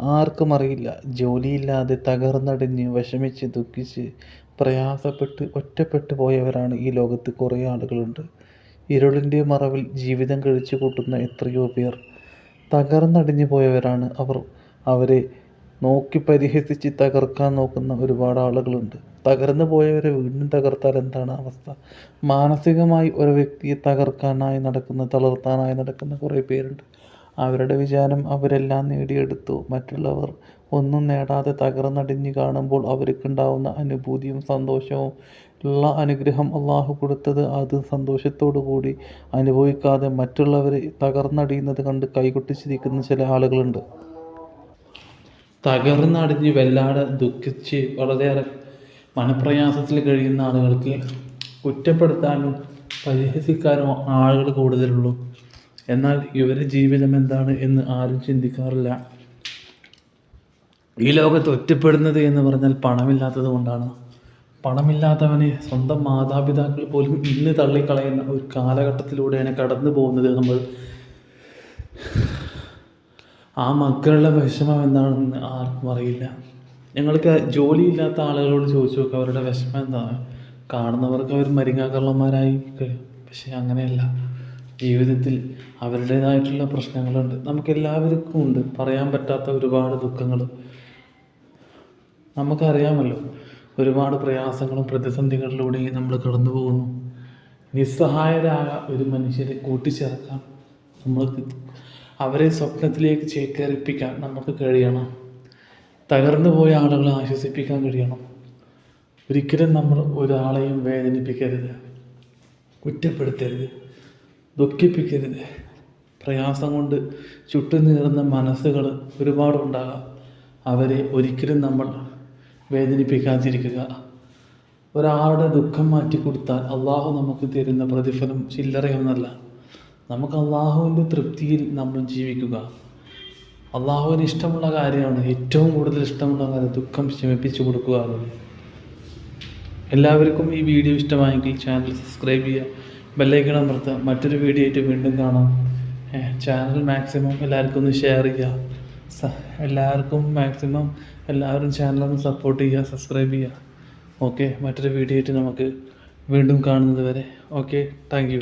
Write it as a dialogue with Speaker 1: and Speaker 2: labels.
Speaker 1: ആർക്കും അറിയില്ല. ജോലിയില്ലാതെ തകർന്നടിഞ്ഞ് വിഷമിച്ച് ദുഃഖിച്ച് പ്രയാസപ്പെട്ട് ഒറ്റപ്പെട്ടു പോയവരാണ് ഈ ലോകത്ത് കുറേ ആളുകളുണ്ട്. ഇരുളിന്റെ മറവിൽ ജീവിതം കഴിച്ചു കൂട്ടുന്ന എത്രയോ പേർ. തകർന്നടിഞ്ഞു പോയവരാണ് അവർ. അവരെ നോക്കി പരിഹസിച്ച് തകർക്കാൻ നോക്കുന്ന ഒരുപാട് ആളുകളുണ്ട്. തകർന്നു പോയവരെ വീണ്ടും തകർത്താൽ എന്താണ് അവസ്ഥ? മാനസികമായി ഒരു വ്യക്തിയെ തകർക്കാനായി നടക്കുന്ന തളർത്താനായി നടക്കുന്ന കുറേ പേരുണ്ട്. അവരുടെ വിചാരം അവരെല്ലാം നേടിയെടുത്തു. മറ്റുള്ളവർ ഒന്നും നേടാതെ തകർന്നടിഞ്ഞ് കാണുമ്പോൾ അവർക്കുണ്ടാവുന്ന അനുഭൂതിയും സന്തോഷവും ഉള്ള അനുഗ്രഹം അള്ളാഹു കൊടുത്തത് അത് സന്തോഷത്തോടു കൂടി അനുഭവിക്കാതെ മറ്റുള്ളവരെ തകർന്നടിയുന്നത് കണ്ട് കൈകൊട്ടിച്ചിരിക്കുന്ന ചില ആളുകളുണ്ട്. തകർന്നടിഞ്ഞ് വല്ലാതെ ദുഃഖിച്ച് വളരെയേറെ മനപ്രയാസത്തിൽ കഴിയുന്ന ആളുകൾക്ക് കുറ്റപ്പെടുത്താനും പരിഹസിക്കാനും ആളുകൾ കൂടുതലുള്ളൂ. എന്നാൽ ഇവരുടെ ജീവിതം എന്താണ് എന്ന് ആരും ചിന്തിക്കാറില്ല. ഈ ലോകത്ത് ഒറ്റപ്പെടുന്നത് എന്ന് പറഞ്ഞാൽ പണമില്ലാത്തത് കൊണ്ടാണ്. പണമില്ലാത്തവനെ സ്വന്തം മാതാപിതാക്കൾ പോലും ഇന്ന് തള്ളിക്കളയുന്ന ഒരു കാലഘട്ടത്തിലൂടെയാണ് കടന്നു പോകുന്നത് നമ്മൾ. ആ മക്കളുടെ വിഷമം എന്താണെന്ന് ആർക്കും അറിയില്ല. ഞങ്ങൾക്ക് ജോലിയില്ലാത്ത ആളുകളോട് ചോദിച്ചു നോക്കുക അവരുടെ വിഷമം എന്താണ്? കാണുന്നവർക്ക് അവർ മരിങ്ങാക്കള്ളന്മാരായി പക്ഷെ അങ്ങനെയല്ല. ജീവിതത്തിൽ അവരുടേതായിട്ടുള്ള പ്രശ്നങ്ങളുണ്ട്. നമുക്കെല്ലാവർക്കും ഉണ്ട്. പറയാൻ പറ്റാത്ത ഒരുപാട് ദുഃഖങ്ങൾ നമുക്കറിയാമല്ലോ ഒരുപാട് പ്രയാസങ്ങളും പ്രതിസന്ധികളിലൂടെയും നമ്മൾ കടന്നു പോകുന്നു. നിസ്സഹായരായ ഒരു മനുഷ്യരെ കൂട്ടിച്ചേർക്കാൻ നമ്മൾക്ക് അവരെ സ്വപ്നത്തിലേക്ക് ചേക്കേറിപ്പിക്കാൻ നമുക്ക് കഴിയണം. തകർന്നു പോയ ആളുകളെ ആശ്വസിപ്പിക്കാൻ കഴിയണം. ഒരിക്കലും നമ്മൾ ഒരാളെയും വേദനിപ്പിക്കരുത്. കുറ്റപ്പെടുത്തരുത്. ദുഃഖിപ്പിക്കരുത്. പ്രയാസം കൊണ്ട് ചുട്ടുനീറുന്ന മനസ്സുകൾ ഒരുപാടുണ്ടാകാം. അവരെ ഒരിക്കലും നമ്മൾ വേദനിപ്പിക്കാതിരിക്കുക. ഒരാളുടെ ദുഃഖം മാറ്റി കൊടുത്താൽ അള്ളാഹു നമുക്ക് തരുന്ന പ്രതിഫലം ചില്ലറയൊന്നല്ല. നമുക്ക് അള്ളാഹുവിന്റെ തൃപ്തിയിൽ നമ്മൾ ജീവിക്കുക. അള്ളാഹുവിന് ഇഷ്ടമുള്ള കാര്യമാണ് ഏറ്റവും കൂടുതൽ ഇഷ്ടമുള്ള കാര്യം ദുഃഖം ശമിപ്പിച്ചു കൊടുക്കുക എന്നുള്ളത്. എല്ലാവർക്കും ഈ വീഡിയോ ഇഷ്ടമായെങ്കിൽ ചാനൽ സബ്സ്ക്രൈബ് ചെയ്യുക. ബെല്ലൈക്കൺ അമർത്തുക മറ്റൊരു വീഡിയോ ആയിട്ട് വീണ്ടും കാണാം. ചാനൽ മാക്സിമം എല്ലാവർക്കും ഒന്ന് ഷെയർ ചെയ്യുക. എല്ലാവർക്കും മാക്സിമം എല്ലാവരും ചാനലൊന്ന് സപ്പോർട്ട് ചെയ്യുക സബ്സ്ക്രൈബ് ചെയ്യുക. ഓക്കെ മറ്റൊരു വീഡിയോ ആയിട്ട് നമുക്ക് വീണ്ടും കാണുന്നത് വരെ. Okay thank